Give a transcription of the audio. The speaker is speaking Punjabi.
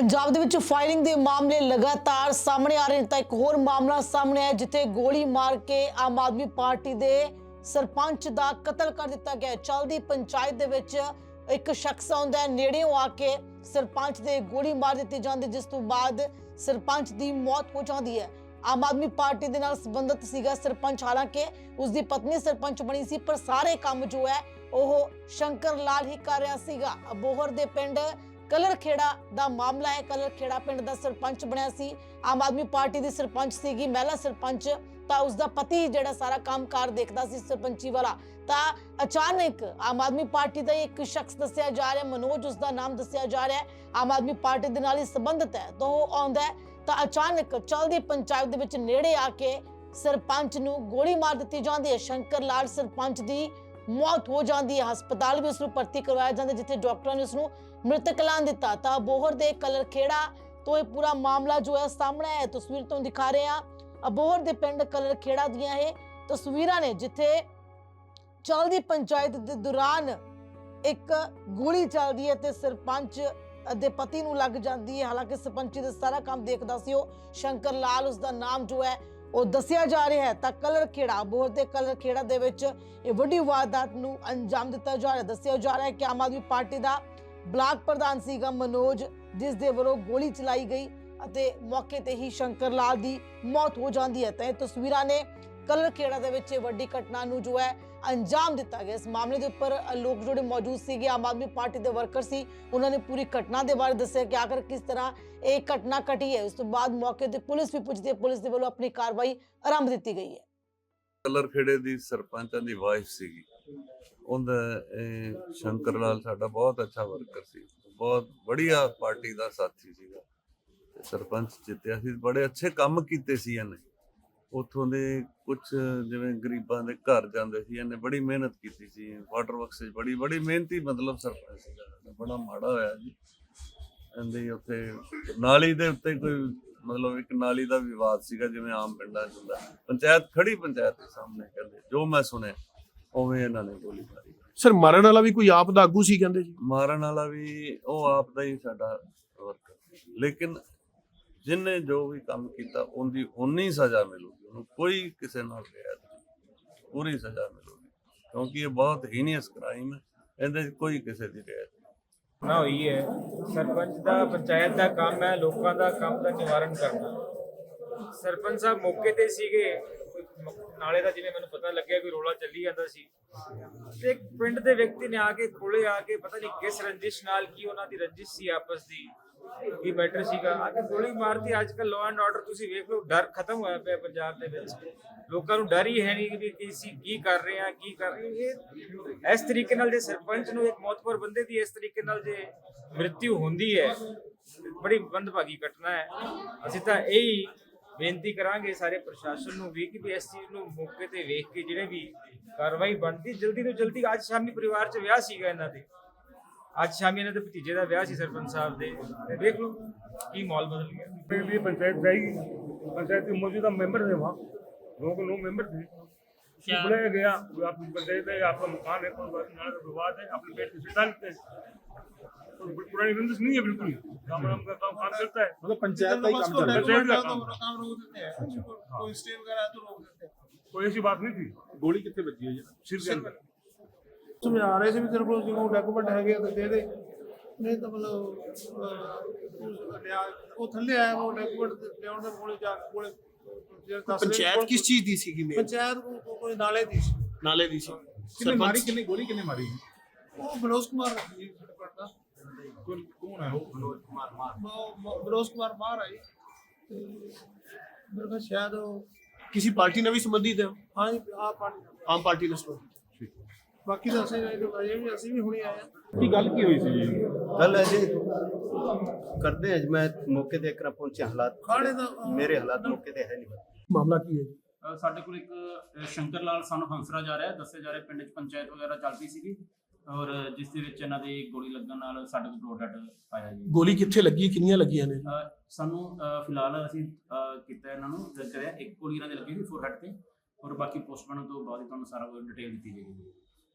ਪੰਜਾਬ ਦੇ ਵਿੱਚ ਫਾਇਰਿੰਗ ਦੇ ਮਾਮਲੇ ਲਗਾਤਾਰ ਸਾਹਮਣੇ ਆ ਰਹੇ ਨੇ, ਤਾਂ ਇੱਕ ਹੋਰ ਮਾਮਲਾ ਸਾਹਮਣੇ ਆਇਆ, ਜਿੱਥੇ ਗੋਲੀ ਮਾਰ ਕੇ ਆਮ ਆਦਮੀ ਪਾਰਟੀ ਦੇ ਸਰਪੰਚ ਦਾ ਕਤਲ ਕਰ ਦਿੱਤਾ ਗਿਆ ਚਲਦੀ ਪੰਚਾਇਤ ਦੇ ਵਿੱਚ ਇੱਕ ਸ਼ਖਸ ਆਉਂਦਾ ਨੇੜਿਓਂ ਆ ਕੇ ਸਰਪੰਚ ਦੇ ਗੋਲੀ ਮਾਰ ਦਿੱਤੀ ਜਾਂਦੀ, ਜਿਸ ਤੋਂ ਬਾਅਦ ਸਰਪੰਚ ਦੀ ਮੌਤ ਹੋ ਜਾਂਦੀ ਹੈ। ਆਮ ਆਦਮੀ ਪਾਰਟੀ ਦੇ ਨਾਲ ਸੰਬੰਧਿਤ ਸੀਗਾ ਸਰਪੰਚ, ਹਾਲਾਂਕਿ ਉਸ ਦੀ ਪਤਨੀ ਸਰਪੰਚ ਬਣੀ ਸੀ, ਪਰ ਸਾਰੇ ਕੰਮ ਜੋ ਹੈ, ਉਹ ਸ਼ੰਕਰ ਲਾਲ ਹੀ ਕਰ ਰਿਹਾ ਸੀਗਾ। ਅਬੋਹਰ ਦੇ ਪਿੰਡ ਕਲਰ ਖੇੜਾ ਦਾ ਮਾਮਲਾ ਹੈ। ਕਲਰ ਖੇੜਾ ਪਿੰਡ ਦਾ ਸਰਪੰਚ ਬਣਿਆ ਸੀ। ਆਮ ਆਦਮੀ ਪਾਰਟੀ ਦੀ ਸਰਪੰਚ ਸੀਗੀ, ਮਹਿਲਾ ਸਰਪੰਚ। ਤਾਂ ਉਸ ਦਾ ਪਤੀ ਜਿਹੜਾ ਸਾਰਾ ਕੰਮਕਾਰ ਦੇਖਦਾ ਸੀ ਸਰਪੰਚੀ ਵਾਲਾ। ਤਾਂ ਅਚਾਨਕ ਆਮ ਆਦਮੀ ਪਾਰਟੀ ਦਾ ਇੱਕ ਸ਼ਖਸ ਦੱਸਿਆ ਜਾ ਰਿਹਾ, ਮਨੋਜ ਉਸ ਦਾ ਨਾਮ ਦੱਸਿਆ ਜਾ ਰਿਹਾ ਆਮ ਆਦਮੀ ਪਾਰਟੀ ਦੇ ਨਾਲ ਹੀ ਸੰਬੰਧਿਤ ਹੈ, ਤਾਂ ਉਹ ਆਉਂਦਾ ਹੈ। ਤਾਂ ਅਚਾਨਕ ਚਲਦੀ ਪੰਚਾਇਤ ਦੇ ਵਿੱਚ ਨੇੜੇ ਆ ਕੇ ਸਰਪੰਚ ਨੂੰ ਗੋਲੀ ਮਾਰ ਦਿੱਤੀ ਜਾਂਦੀ ਹੈ। ਸ਼ੰਕਰ ਲਾਲ ਸਰਪੰਚ ਦੀ ਮੌਤ ਹੋ ਜਾਂਦੀ ਹੈ। ਹਸਪਤਾਲ ਵੀ ਉਸ ਨੂੰ ਭਰਤੀ ਕਰਵਾਇਆ ਜਾਂਦਾ, ਜਿੱਥੇ ਡਾਕਟਰਾਂ ਨੇ ਉਸ ਨੂੰ ਮ੍ਰਿਤਕ ਐਲਾਨ ਦਿੱਤਾ। ਤਾਂ ਬੋਹਰ ਦੇ ਕਲਰ ਖੇੜਾ ਤੋਂ ਇਹ ਪੂਰਾ ਮਾਮਲਾ ਜੋ ਹੈ ਸਾਹਮਣੇ ਹੈ। ਤਸਵੀਰ ਤੋਂ ਦਿਖਾ ਰਹੇ ਹਾਂ। ਅਬੋਹਰ ਦੇ ਪਿੰਡ ਕਲਰ ਖੇੜਾ ਦੀਆਂ ਇਹ ਤਸਵੀਰਾਂ ਨੇ, ਜਿੱਥੇ ਚਲਦੀ ਪੰਚਾਇਤ ਦੇ ਦੌਰਾਨ ਇੱਕ ਗੋਲੀ ਚੱਲਦੀ ਹੈ ਤੇ ਸਰਪੰਚ ਦੇ ਪਤੀ ਨੂੰ ਲੱਗ ਜਾਂਦੀ ਹੈ। ਹਾਲਾਂਕਿ ਸਰਪੰਚੀ ਦਾ ਸਾਰਾ ਕੰਮ ਦੇਖਦਾ ਸੀ ਉਹ। ਸ਼ੰਕਰ ਲਾਲ ਉਸ ਦਾ ਨਾਮ ਜੋ ਹੈ ਉਹ ਦੱਸਿਆ ਜਾ ਰਿਹਾ ਹੈ ਤਾਂ ਕਲਰ ਖੇੜਾ ਬੋਰ ਦੇ ਕਲਰ ਖੇੜਾ ਦੇ ਵਿੱਚ ਇਹ ਵੱਡੀ ਵਾਰਦਾਤ ਨੂੰ ਅੰਜਾਮ ਦਿੱਤਾ ਜਾ ਰਿਹਾ ਦੱਸਿਆ ਜਾ ਰਿਹਾ ਹੈ ਕਿ ਆਮ ਆਦਮੀ ਪਾਰਟੀ ਦਾ ਬਲਾਕ ਪ੍ਰਧਾਨ ਸੀਗਾ ਮਨੋਜ, ਜਿਸ ਦੇ ਵੱਲੋਂ ਗੋਲੀ ਚਲਾਈ ਗਈ ਅਤੇ ਮੌਕੇ ਤੇ ਹੀ ਸ਼ੰਕਰ ਲਾਲ ਦੀ ਮੌਤ ਹੋ ਜਾਂਦੀ ਹੈ। ਤਾਂ ਇਹ ਤਸਵੀਰਾਂ ਨੇ ਕਲਰ ਖੇੜਾ ਦੇ ਵਿੱਚ ਇਹ ਵੱਡੀ ਘਟਨਾ ਨੂੰ ਜੋ ਹੈ ਅੰਜਾਮ ਦਿੱਤਾ ਗਿਆ। ਇਸ ਮਾਮਲੇ ਦੇ ਉੱਪਰ ਲੋਕ ਜਿਹੜੇ ਮੌਜੂਦ ਸੀਗੇ, ਆਮ ਆਦਮੀ ਪਾਰਟੀ ਦੇ ਵਰਕਰ ਸੀ, ਉਹਨਾਂ ਨੇ ਪੂਰੀ ਘਟਨਾ ਦੇ ਬਾਰੇ ਦੱਸਿਆ ਕਿ ਆਖਰ ਕਿਸ ਤਰ੍ਹਾਂ ਇਹ ਘਟਨਾ ਘਟੀ ਹੈ। ਉਸ ਤੋਂ ਬਾਅਦ ਮੌਕੇ ਤੇ ਪੁਲਿਸ ਵੀ ਪੁੱਜਦੀ ਹੈ, ਪੁਲਿਸ ਦੇ ਵੱਲੋਂ ਆਪਣੀ ਕਾਰਵਾਈ ਆਰੰਭ ਦਿੱਤੀ ਗਈ ਹੈ। ਕਲਰ ਖੇੜੇ ਦੀ ਸਰਪੰਚਾਂ ਦੀ ਵਾਈਫ ਸੀਗੀ। ਉਹਦਾ ਸ਼ੰਕਰ ਲਾਲ ਸਾਡਾ ਬਹੁਤ ਅੱਛਾ ਵਰਕਰ ਸੀ। ਬਹੁਤ ਵਧੀਆ ਪਾਰਟੀ ਦਾ ਸਾਥੀ ਸੀਗਾ। ਸਰਪੰਚ ਜਿੱਤਿਆ ਸੀ। ਬੜੇ ਅੱਛੇ ਕੰਮ ਕੀਤੇ ਸੀ ਇਹਨੇ। ਉਥੋਂ ਦੇ ਕੁਝ ਜਿਵੇਂ ਗਰੀਬਾਂ ਦੇ ਘਰ ਜਾਂਦੇ ਸੀ ਇਹਨੇ ਬੜੀ ਮਿਹਨਤ ਕੀਤੀ ਸੀ ਵਾਟਰ ਵਰਕਸ 'ਚ ਬੜੀ ਬੜੀ ਮਿਹਨਤੀ ਮਤਲਬ ਸਰਪੰਚ ਬੜਾ ਮਾੜਾ ਹੋਇਆ ਜੀ। ਇਹਦੇ ਉੱਤੇ ਨਾਲੀ ਦੇ ਉੱਤੇ ਕੋਈ ਮਤਲਬ ਇੱਕ ਨਾਲੀ ਦਾ ਵਿਵਾਦ ਸੀਗਾ ਜਿਵੇਂ ਆਮ ਪਿੰਡਾਂ 'ਚ ਹੁੰਦਾ। ਪੰਚਾਇਤ ਖੜੀ ਪੰਚਾਇਤ ਦੇ ਸਾਹਮਣੇ ਕਹਿੰਦੇ ਜੋ ਮੈਂ ਸੁਣਿਆ ਉਵੇਂ ਇਹਨਾਂ ਨੇ ਗੋਲੀ ਮਾਰੀ। ਸਰ ਮਾਰਨ ਵਾਲਾ ਵੀ ਕੋਈ ਆਪ ਦਾ ਆਗੂ ਸੀ ਕਹਿੰਦੇ ਜੀ? ਮਾਰਨ ਵਾਲਾ ਵੀ ਉਹ ਆਪ ਦਾ ਹੀ ਸਾਡਾ ਵਰਕਰ ਲੇਕਿਨ ਜਿਨੇ ਜੋ ਵੀ ਕੰਮ ਕੀਤਾ ਉਹਦੀ ਉਨੀ ਸਜ਼ਾ ਮਿਲੂਗੀ। ਉਹਨੂੰ ਕੋਈ ਕਿਸੇ ਨਾਲ ਰਿਆਇਤ ਨਹੀਂ। ਪੂਰੀ ਸਜ਼ਾ ਮਿਲੂਗੀ, ਕਿਉਂਕਿ ਇਹ ਬਹੁਤ ਹੀਨੀਅਸ ਕ੍ਰਾਈਮ ਹੈ, ਇਹਦੇ 'ਚ ਕੋਈ ਕਿਸੇ ਦੀ ਰਿਆਇਤ ਨਾ ਹੋਈ ਹੈ, ਸਰਪੰਚ ਦਾ ਪੰਚਾਇਤ ਦਾ ਕੰਮ ਹੈ, ਲੋਕਾਂ ਦਾ ਕੰਮ ਦਾ ਨਿਵਾਰਨ ਕਰਨਾ। ਸਰਪੰਚ ਸਾਹਿਬ ਮੌਕੇ ਤੇ ਸੀਗੇ ਨਾਲੇ ਦਾ ਜਿਵੇਂ ਮੈਨੂੰ ਪਤਾ ਲੱਗਿਆ ਕੋਈ ਰੋਲਾ ਚੱਲੀ ਜਾਂਦਾ ਸੀ। ਤੇ ਇੱਕ ਪਿੰਡ ਦੇ ਵਿਅਕਤੀ ਨੇ ਆ ਕੇ, ਕੋਲੇ ਆ ਕੇ ਪਤਾ ਨਹੀਂ ਕਿਸ ਰੰਜਿਸ਼ ਨਾਲ, ਕੀ ਉਹਨਾਂ ਦੀ ਰੰਜਿਸ਼ ਸੀ ਆਪਸ ਦੀ। ਕੀ ਮੈਟਰ ਸੀਗਾ? ਆ ਗੋਲੀ ਮਾਰਤੀ, ਅੱਜ ਕੱਲ ਲਾਅ ਐਂਡ ਆਰਡਰ ਤੁਸੀਂ ਵੇਖ ਲਓ, ਡਰ ਖਤਮ ਹੋਇਆ ਪਿਆ ਪੰਜਾਬ ਦੇ ਵਿੱਚ। ਲੋਕਾਂ ਨੂੰ ਡਰ ਹੀ ਹੈ ਨਹੀਂ ਕਿ ਕਿਸੇ ਕੀ ਕਰ ਰਹੇ ਆ ਕੀ ਕਰ ਰਹੇ ਇਹ ਇਸ ਤਰੀਕੇ ਨਾਲ ਜੇ ਸਰਪੰਚ ਨੂੰ ਇੱਕ ਮੌਤਬਰ ਬੰਦੇ ਦੀ ਇਸ ਤਰੀਕੇ ਨਾਲ ਜੇ ਮ੍ਰਿਤਿੂ ਹੁੰਦੀ ਹੈ, ਬੜੀ ਬੰਦਭਾਗੀ ਘਟਨਾ ਹੈ। ਅਸੀਂ ਤਾਂ ਇਹੀ ਬੇਨਤੀ ਕਰਾਂਗੇ ਸਾਰੇ ਪ੍ਰਸ਼ਾਸਨ ਨੂੰ ਵੀ ਕਿ ਵੀ ਇਸ ਚੀਜ਼ ਨੂੰ ਮੌਕੇ ਤੇ ਵੇਖ ਕੇ ਜਿਹੜੇ ਵੀ ਕਾਰਵਾਈ ਬਣਦੀ, ਜਲਦੀ ਤੋਂ ਜਲਦੀ ਅੱਜ ਸ਼ਾਮੀ ਪਰਿਵਾਰ 'ਚ ਵਿਆਹ ਸੀਗਾ ਇਹਨਾਂ ਦੇ। ਅੱਜ ਸ਼ਾਮੀ ਇਹਨਾਂ ਦੇ ਭਤੀਜੇ ਦਾ ਵਿਆਹ ਸੀ ਸਰਪੰਚ ਸਾਹਿਬ ਦੇ ਤੇ ਦੇਖ ਲਓ ਕੀ ਮਾਹੌਲ ਬਦਲ ਗਿਆ ਪਿੰਡ ਦੀ ਪੰਚਾਇਤ ਜਾਈ पंचायत के मौजूदा मेंबर थे वहाँ लोगों के लोग मेंबर थे बुलाया गया आपकी पंचायत है आपका मकान है कोई बात नाला का विवाद है अपने पेट से डालते हैं पुरानी रंजिश नहीं है बिल्कुल राम राम का काम काम करता है मतलब पंचायत का काम चल रहा है का काम रोक देते हैं कोई स्टे वगैरह तो रोक देते हैं कोई ऐसी बात नहीं थी गोली कितने बजी है सिर के अंदर ਸਮਝਾ ਰਹੇ ਸੀ ਵੀ ਤੇਰੇ ਕੋਲ ਜਿਵੇਂ ਡਾਕੂਮੈਂਟ ਹੈਗੇ ਆ ਤਾਂ ਦੇ ਦੇ। ਨਹੀਂ ਤਾਂ ਮਤਲਬ ਲਿਆ ਉਹ ਥੱਲੇ ਆਇਆ ਉਹ ਡਾਕੂਮੈਂਟ ਲਿਆਉਣ ਦੇ ਕੋਲੇ ਜਾ ਕੇ ਕੋਲੇ ਜਿਹੜੇ ਦੱਸ ਰਹੇ ਪੰਚਾਇਤ ਕਿਸ ਚੀਜ਼ ਦੀ ਸੀਗੀ ਮੇਨ ਪੰਚਾਇਤ ਕੋ- ਕੋ- ਕੋਈ ਨਾਲੇ ਦੀ ਸੀ। ਨਾਲੇ ਦੀ ਸੀ। ਕਿੰਨੇ ਮਾਰੀ ਕਿੰਨੇ ਗੋਲੀ ਕਿੰਨੇ ਮਾਰੀ? ਉਹ ਬਲੋਸ ਕੁਮਾਰ ਜੀ ਸਾਡੇ ਪਿੰਡ ਦਾ ਕੌਣ ਕੌਣ ਹੈ ਉਹ? ਉਹ ਬਲੋਸ ਕੁਮਾਰ ਬਾਹਰ ਆਈ ਤੇ ਮੇਰੇ ਖਿਆਲ ਸ਼ਾਇਦ ਉਹ ਕਿਸੇ ਪਾਰਟੀ ਨਾਲ ਵੀ ਸੰਬੰਧਿਤ ਹੈ? ਹਾਂ ਜੀ ਆ ਪਾਣੀ ਆਮ ਪਾਰਟੀ ਨਾਲ ਸੰਬੰਧਿਤ। ਬਾਕੀ ਤਾਂ ਅਸੀਂ ਅਜੇ ਵੀ ਅਸੀਂ ਵੀ ਹੁਣੇ ਆਏ ਹਾਂ ਕੀ ਗੱਲ ਕੀ ਹੋਈ ਸੀ ਜੀ? ਗੱਲ ਅਜੇ ਕਰਦੇ ਹਾਂ ਮੈਂ ਮੌਕੇ ਤੇ ਇੱਕ ਨਾ ਪਹੁੰਚਿਆ ਹਾਲਾਤ। ਖਾੜੇ ਦਾ ਮੇਰੇ ਹਾਲਾਤ ਮੌਕੇ ਤੇ ਹੈ ਨਹੀਂ ਮਾਮਲਾ ਕੀ ਹੈ ਜੀ? ਅ, ਸਾਡੇ ਕੋਲ ਇੱਕ ਅ, ਸ਼ੰਕਰ ਲਾਲ ਸਾਨੂੰ ਹੰਸਰਾ ਜਾ ਰਿਹਾ ਦੱਸਿਆ ਜਾ ਰਿਹਾ ਪਿੰਡ 'ਚ ਪੰਚਾਇਤ ਵਗੈਰਾ ਚੱਲਦੀ ਸੀਗੀ। ਔਰ ਜਿਸ ਦੇ ਵਿੱਚ ਇਹਨਾਂ ਦੇ ਗੋਲੀ ਲੱਗਣ ਨਾਲ ਸਾਡੇ ਕੋਲ ਦੋ ਡੈਡ ਆਇਆ ਜੀ। ਗੋਲੀ ਕਿੱਥੇ ਲੱਗੀ ਹੈ? ਕਿੰਨੀਆਂ ਲੱਗੀਆਂ ਨੇ? ਅ, ਸਾਨੂੰ ਅ, ਫਿਲਹਾਲ ਅਸੀਂ ਅ, ਕੀਤਾ ਇਹਨਾਂ ਨੂੰ ਦੱਸ ਰਿਹਾ ਇੱਕ ਗੋਲੀ ਇਹਨਾਂ ਦੇ ਲੱਗੀ ਸੀ ਫੋਰਹੈਡ ਤੇ। ਔਰ ਬਾਕੀ ਪੋਸਟਮਾਰਟਮ ਤੋਂ ਬਾਅਦ ਹੀ ਤੁਹਾਨੂੰ ਸਾਰਾ ਕੁਝ ਡਿਟੇਲ ਦਿੱਤੀ ਜਾਏਗੀ।